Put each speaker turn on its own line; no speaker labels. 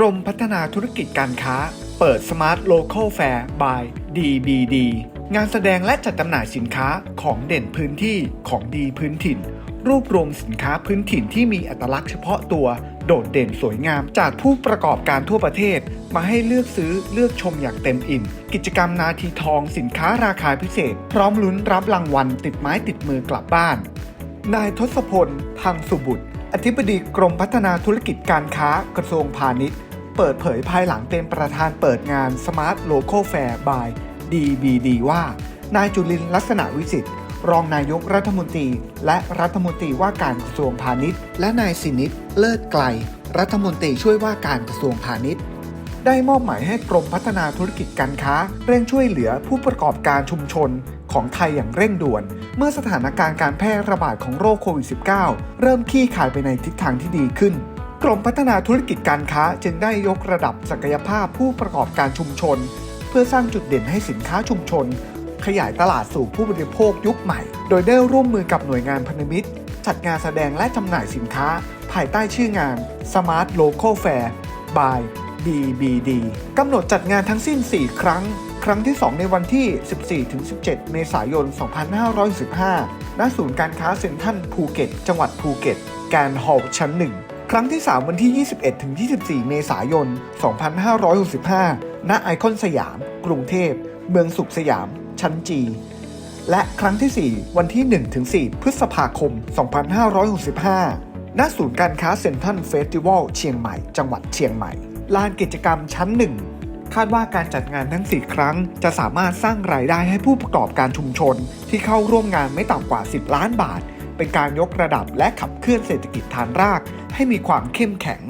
กรมพัฒนาธุรกิจการค้า เปิด Smart Local Fair by DBD งานแสดงและจัดจำหน่ายสินค้าของเด่นพื้นที่ของดีพื้นถิ่น รวบรวมสินค้าพื้นถิ่นที่มีอัตลักษณ์เฉพาะตัว โดดเด่นสวยงาม จากผู้ประกอบการทั่วประเทศ มาให้เลือกซื้อเลือกชมอย่างเต็มอิ่ม กิจกรรมนาทีทองสินค้าราคาพิเศษ พร้อมลุ้นรับรางวัลติดไม้ติดมือกลับบ้าน นายทศพล พังสุบุตร อธิบดีกรมพัฒนาธุรกิจการค้ากระทรวงพาณิชย์ เปิดเผยภายหลังเป็นประธานเปิดงาน Smart Local Fair by DBD ว่า นายจุลินลักษณะวิสิทธิ์รองนายกรัฐมนตรี และรัฐมนตรีว่าการกระทรวงพาณิชย์ และนายสินิตเลิศไกล รัฐมนตรีช่วยว่าการกระทรวงพาณิชย์ ได้มอบหมายให้กรมพัฒนาธุรกิจการค้า เร่งช่วยเหลือผู้ประกอบการชุมชนของไทยอย่างเร่งด่วน เมื่อสถานการณ์การแพร่ระบาดของโรคโควิด -19 เริ่มคลี่คลายไปในทิศทางที่ดีขึ้น กรมพัฒนาธุรกิจการค้าจึงได้ยกระดับศักยภาพผู้ประกอบการชุมชน เพื่อสร้างจุดเด่นให้สินค้าชุมชน ขยายตลาดสู่ผู้บริโภคยุคใหม่ โดยได้ร่วมมือกับหน่วยงานพันธมิตร จัดงานแสดงและจำหน่ายสินค้า ภายใต้ชื่องาน Smart Local Fair by DBD กำหนดจัดงานทั้งสิ้น 4 ครั้ง ครั้งที่ 2 ในวันที่ 14-17 เมษายน 2515ณศูนย์การค้าเซ็นทรัลภูเก็ต จังหวัดภูเก็ตแกรนฮอลชั้น1 ครั้งที่ 3 วันที่ 21-24 เมษายน 2565 ณ ไอคอนสยาม กรุงเทพ เมืองสุขสยาม ชั้นจี และครั้งที่ 4 วันที่1-4พฤษภาคม 2565 ณ ศูนย์การค้าเซ็นทรัลเฟสติวัลเชียงใหม่ จังหวัดเชียงใหม่ ลานกิจกรรมชั้น 1 คาดว่าการจัดงานทั้ง 4 ครั้ง จะสามารถสร้างรายได้ให้ผู้ประกอบการชุมชน ที่เข้าร่วมงานไม่ต่ำกว่า 10 ล้านบาท เป็นการยกระดับและขับเคลื่อนเศรษฐกิจฐานรากให้มีความเข้มแข็ง